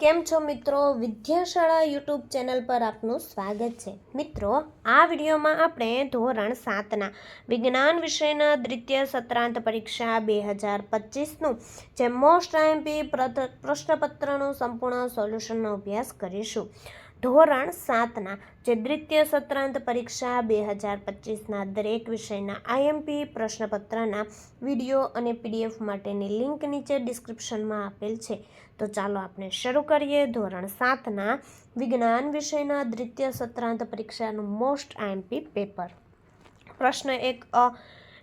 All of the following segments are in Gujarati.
કેમ છો મિત્રો? વિદ્યાશાળા યુટ્યુબ ચેનલ પર આપનું સ્વાગત છે. મિત્રો, આ વિડીયોમાં આપણે ધોરણ સાતના વિજ્ઞાન વિષયના દ્વિતીય સત્રાંત પરીક્ષા બે હજાર પચીસનું જે મોસ્ટ આઈએમપી પ્રશ્નપત્રનું સંપૂર્ણ સોલ્યુશનનો અભ્યાસ કરીશું. ધોરણ સાતના જે દ્વિતીય સત્રાંત પરીક્ષા બે હજાર પચીસના દરેક વિષયના આઈએમપી પ્રશ્નપત્રના વીડિયો અને પીડીએફ માટેની લિંક નીચે ડિસ્ક્રિપ્શનમાં આપેલ છે. તો ચાલો આપણે શરૂ કરીએ ધોરણ સાતના વિજ્ઞાન વિષયના દ્વિતીય સત્રાંત પરીક્ષાનું મોસ્ટ આઈએમપી પેપર. પ્રશ્ન એક, અ,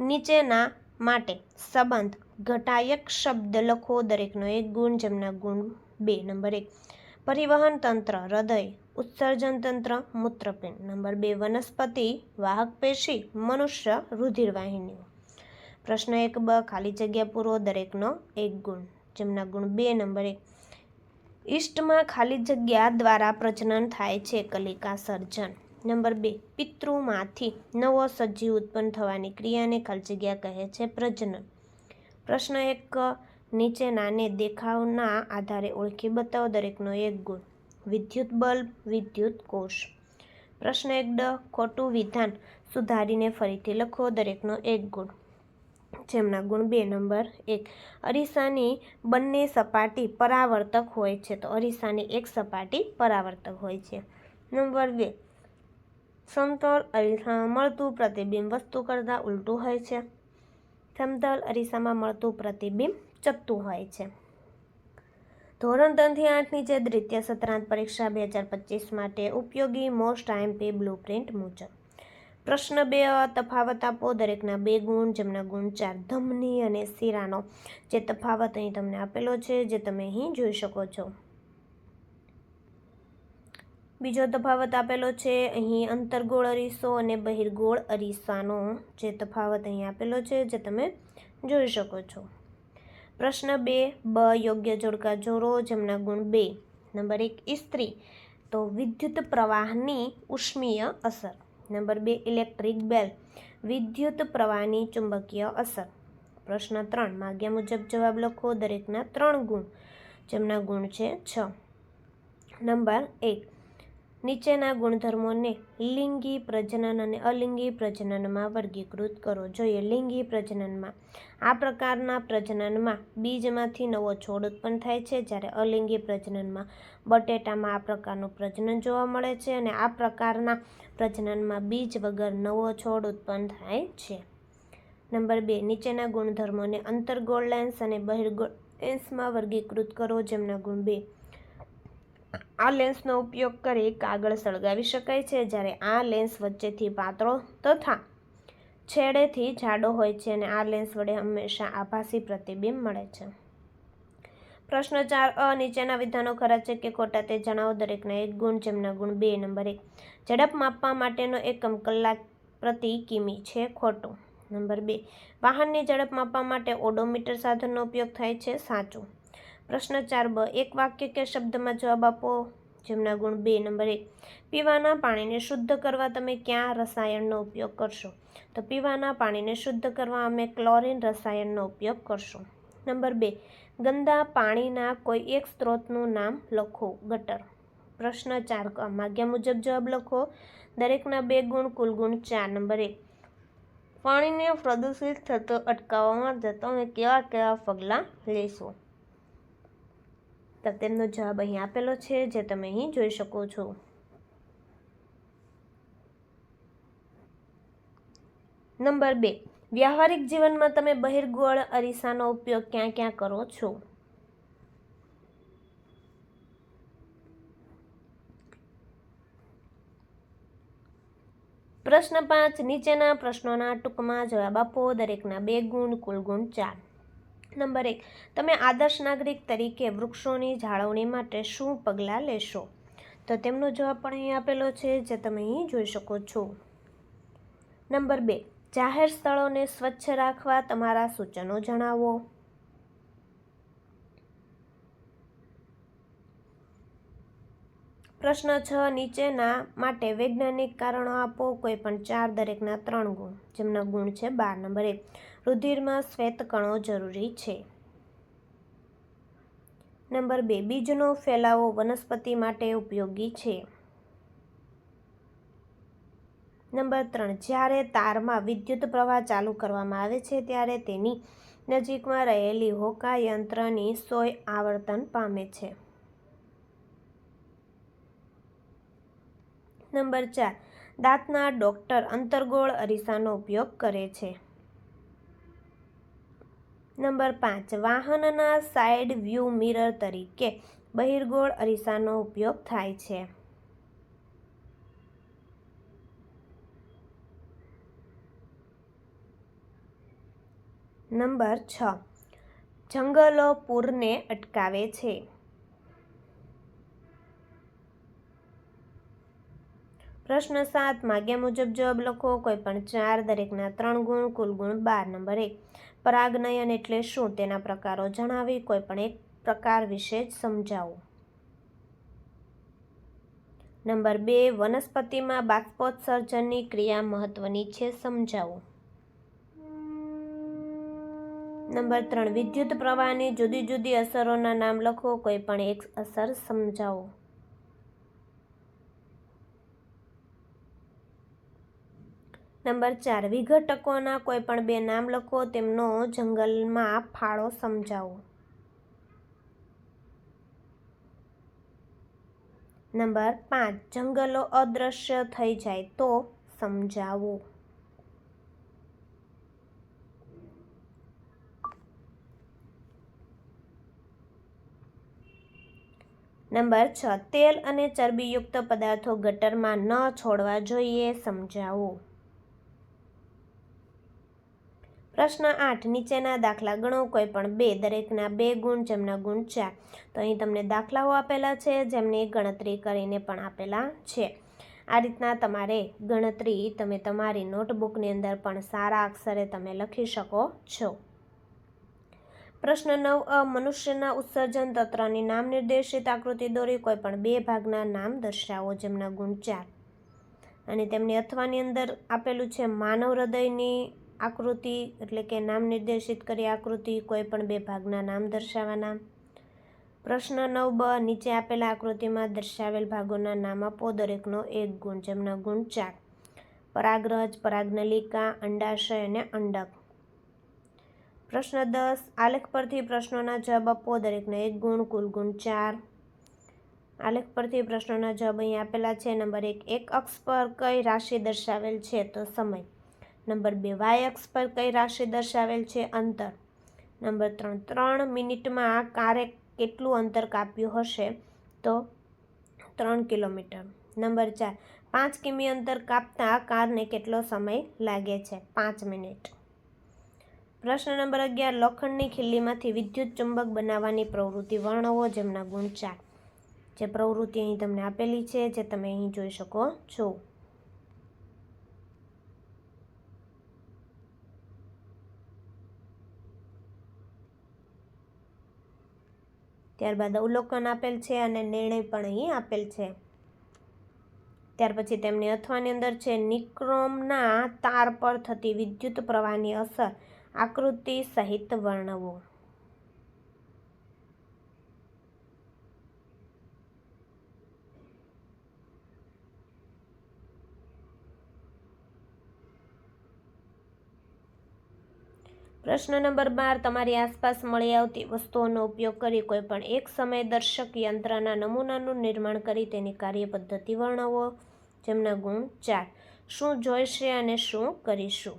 નીચેના માટે સંબંધ ઘટાયક શબ્દ લખો દરેકનો એક ગુણ, જેમના ગુણ બે. નંબર એક પરિવહન તંત્ર, હૃદય ઉત્સર્જન તંત્ર, મૂત્રપિંડ. નંબર બે, વનસ્પતિ, વાહક પેશી, મનુષ્ય, રુધિરવાહિનીઓ. પ્રશ્ન એક, બ, ખાલી જગ્યા પૂરો દરેકનો એક ગુણ. જેમના ગુણ બે, નંબર એક, ઈષ્ટમાં ખાલી જગ્યા દ્વારા પ્રજનન થાય છે, કલિકા સર્જન. નંબર બે, પિતૃમાંથી નવો સજીવ ઉત્પન્ન થવાની ક્રિયાને ખાલી જગ્યા કહે છે, પ્રજનન. પ્રશ્ન એક નીચેનાને દેખાવના આધારે ઓળખી બતાવો દરેકનો એક ગુણ. વિદ્યુત બલ્બ, વિદ્યુત કોષ. પ્રશ્ન એક ડ, ખોટું વિધાન. સુધારીને ફરીથી લખો દરેકનો એક ગુણ. જેમના ગુણ બે, નંબર એક. અરીસાની બંને સપાટી પરાવર્તક હોય છે તો અરીસાની એક સપાટી પરાવર્તક હોય છે. નંબર બે. સમતોલ અરીસામાં મળતું પ્રતિબિંબ વસ્તુ કરતાં ઉલટું હોય છે. સમતલ અરીસામાં મળતું પ્રતિબિંબ ચપતું હોય છે. ધોરણ ત્રણથી આઠની જે દ્વિતીય સત્રાંત પરીક્ષા બે હજાર પચીસ માટે ઉપયોગી મોસ્ટ આઈએમપી બ્લુ પ્રિન્ટ મુજબ. પ્રશ્ન બે તફાવત આપો. દરેકના બે ગુણ, જેમના ગુણ ચાર ધમની અને શીરાનો. જે તફાવત અહીં તમને આપેલો છે, જે તમે અહીં જોઈ શકો છો. બીજો તફાવત આપેલો છે, અહીં અંતર્ગોળ અરીસો અને બહિર્ગોળ અરીસાનો જે તફાવત અહીં આપેલો છે, જે તમે જોઈ શકો છો. પ્રશ્ન બે, બ યોગ્ય જોડકા જોડો જેમના ગુણ બે. નંબર એક, ઇસ્ત્રી, તો વિદ્યુત પ્રવાહની ઉષ્મીય અસર. નંબર બે, ઇલેક્ટ્રિક બેલ, વિદ્યુત પ્રવાહની ચુંબકીય અસર. પ્રશ્ન ત્રણ, માગ્યા મુજબ જવાબ લખો દરેકના ત્રણ ગુણ, જેમના ગુણ છે છ. નંબર એક નીચેના ગુણધર્મોને લિંગી પ્રજનન અને અલિંગી પ્રજનનમાં વર્ગીકૃત કરો. જોઈએ, લિંગી પ્રજનનમાં આ પ્રકારના પ્રજનનમાં બીજમાંથી નવો છોડ ઉત્પન્ન થાય છે, જ્યારે અલિંગી પ્રજનનમાં બટેટામાં આ પ્રકારનું પ્રજનન જોવા મળે છે અને આ પ્રકારના પ્રજનનમાં બીજ વગર નવો છોડ ઉત્પન્ન થાય છે. નંબર બે, નીચેના ગુણધર્મોને અંતર્ગોળ લેન્સ અને બહિર્ગોળ લેન્સમાં વર્ગીકૃત કરો, જેમના ગુણ બે આ લેન્સનો ઉપયોગ કરી કાગળ સળગાવી શકાય છે. જ્યારે આ લેન્સ વચ્ચેથી પાતળો તથા છેડેથી જાડો હોય છે અને આ લેન્સ વડે હંમેશા આભાસી પ્રતિબિંબ મળે છે. પ્રશ્ન ચાર, અ, નીચેના વિધાનો ખરા છે કે ખોટા તે જણાવો દરેકના એક ગુણ જેમના ગુણ બે, નંબર એક. ઝડપ માપવા માટેનો એકમ કલાક પ્રતિ કિમી છે ખોટું. નંબર બે, વાહનની ઝડપ માપવા માટે ઓડોમીટર સાધનનો ઉપયોગ થાય છે સાચું. પ્રશ્ન ચાર બ, એક વાક્ય કે શબ્દમાં જવાબ આપો? જેમના ગુણ બે, નંબર એક. પીવાના પાણીને શુદ્ધ કરવા તમે ક્યાં રસાયણનો ઉપયોગ કરશો? તો પીવાના પાણીને શુદ્ધ કરવા અમે ક્લોરીન રસાયણનો ઉપયોગ કરશું. નંબર બે. ગંદા પાણીના કોઈ એક સ્ત્રોતનું નામ લખો, ગટર. પ્રશ્ન ચાર. માગ્યા મુજબ જવાબ લખો. દરેકના બે ગુણ કુલ ગુણ ચાર. નંબર એક. પાણીને પ્રદૂષિત થતો અટકાવવા માટે તમે કેવા કેવા પગલાં લેશો તો તેમનો જવાબ અહીં આપેલો છે, જે તમે અહીં જોઈ શકો છો. નંબર બે. વ્યવહારિક જીવનમાં તમે બહિર્ગોળ અરીસાનો ઉપયોગ ક્યાં ક્યાં કરો છો? પ્રશ્ન પાંચ. નીચેના પ્રશ્નોના ટૂંકમાં જવાબ આપો. દરેકના બે ગુણ, કુલ ગુણ ચાર. નંબર એક, તમે આદર્શ નાગરિક તરીકે વૃક્ષોની જાળવણી માટે શું પગલાં લેશો? તો તેમનો જવાબ પણ અહીં આપેલો છે, જે તમે અહીં જોઈ શકો છો. નંબર બે, જાહેર સ્થળોને સ્વચ્છ રાખવા તમારા સૂચનો જણાવો. પ્રશ્ન છ, નીચેના માટે વૈજ્ઞાનિક કારણો આપો, કોઈ પણ ચાર દરેકના ત્રણ ગુણ, જેમના ગુણ છે બાર. નંબર એક રુધિરમાં શ્વેતકણો જરૂરી છે. નંબર બે, બીજનો ફેલાવો વનસ્પતિ માટે ઉપયોગી છે. નંબર ત્રણ, જ્યારે તારમાં વિદ્યુત પ્રવાહ ચાલુ કરવામાં આવે છે, ત્યારે તેની નજીકમાં રહેલી હોકા યંત્રની સોય આવર્તન પામે છે. નંબર ચાર, દાંતના ડોક્ટર અંતર્ગોળ અરીસાનો ઉપયોગ કરે છે. નંબર પાંચ, વાહનના સાઇડ વ્યૂ મિરર તરીકે બહિર્ગોળ અરીસાનો ઉપયોગ થાય છે. નંબર છ, જંગલો પૂરને અટકાવે છે. પ્રશ્ન સાત, માગ્યા મુજબ જવાબ લખો. કોઈ પણ ચાર, દરેકના ત્રણ ગુણ, કુલ ગુણ બાર. નંબર એક પરાગનયન એટલે શું તેના પ્રકારો જણાવી કોઈ પણ એક પ્રકાર વિશે જ સમજાવો. નંબર બે, વનસ્પતિમાં બાષ્પોત્સર્જનની ક્રિયા મહત્વની છે, સમજાવો. નંબર ત્રણ, વિદ્યુત પ્રવાહની જુદી જુદી અસરોના નામ લખો, કોઈ પણ એક અસર સમજાવો. નંબર ચાર, વિઘટકોના કોઈ પણ બે નામ લખો, તેમનો જંગલમાં ફાળો સમજાવો. નંબર પાંચ, જંગલો અદૃશ્ય થઈ જાય તો સમજાવો. નંબર છ, તેલ અને ચરબીયુક્ત પદાર્થો ગટરમાં ન છોડવા જોઈએ, સમજાવો. પ્રશ્ન આઠ, નીચેના દાખલા ગણો કોઈ પણ બે, દરેકના બે ગુણ, જેમના ગુણ ચાર તો અહીં તમને દાખલાઓ આપેલા છે, જેમની ગણતરી કરીને પણ આપેલા છે. આ રીતના તમારે ગણતરી, તમે તમારી નોટબુકની અંદર પણ સારા અક્ષરે તમે લખી શકો છો. પ્રશ્ન નવ, અ, મનુષ્યના ઉત્સર્જન તંત્રની નામ નિર્દેશિત આકૃતિ દોરી કોઈ પણ બે ભાગના નામ દર્શાવો જેમના ગુણ ચાર. અને તેમની અથવાની અંદર આપેલું છે, માનવ હૃદયની આકૃતિ એટલે કે નામ નિર્દેશિત કરી આકૃતિ, કોઈ પણ બે ભાગના નામ દર્શાવવાના. પ્રશ્ન નવ બ, નીચે આપેલા આકૃતિમાં દર્શાવેલ ભાગોના નામ આપો. દરેકનો એક ગુણ, જેમના ગુણ ચાર. પરાગરજ, પરાગનલિકા, અંડાશય અને અંડક. પ્રશ્ન દસ, આલેખ પરથી પ્રશ્નોના જવાબ આપો. દરેકનો એક ગુણ, કુલ ગુણ ચાર. આલેખ પરથી પ્રશ્નોના જવાબ અહીં આપેલા છે. નંબર એક એક અક્ષ પર કઈ રાશિ દર્શાવેલ છે? તો સમય. નંબર બે, વાય અક્ષ પર કઈ રાશિ દર્શાવેલ છે? અંતર. નંબર ત્રણ ત્રણ મિનિટમાં આ કારે કેટલું અંતર કાપ્યું હશે? તો ત્રણ કિલોમીટર. નંબર ચાર, પાંચ કિમી અંતર કાપતા કારને કેટલો સમય લાગે છે? પાંચ મિનિટ. પ્રશ્ન નંબર અગિયાર, લોખંડની ખીલ્લીમાંથી વિદ્યુત ચુંબક બનાવવાની પ્રવૃત્તિ વર્ણવો જેમના ગુણ ચાર. જે પ્રવૃત્તિ અહીં તમને આપેલી છે, જે તમે અહીં જોઈ શકો છો. ત્યારબાદ અવલોકન આપેલ છે અને નિર્ણય પણ અહીં આપેલ છે. ત્યાર પછી તેમની અથવાની અંદર છે, નિક્રોમના તાર પર થતી વિદ્યુત પ્રવાહની અસર, આકૃતિ સહિત વર્ણવો. પ્રશ્ન નંબર બાર, તમારી આસપાસ મળી આવતી વસ્તુઓનો ઉપયોગ કરી કોઈપણ એક સમય દર્શક યંત્રના નમૂનાનું નિર્માણ કરી તેની કાર્યપદ્ધતિ વર્ણવો. જેમના ગુણ ચાર, શું જોઈશે અને શું કરીશું?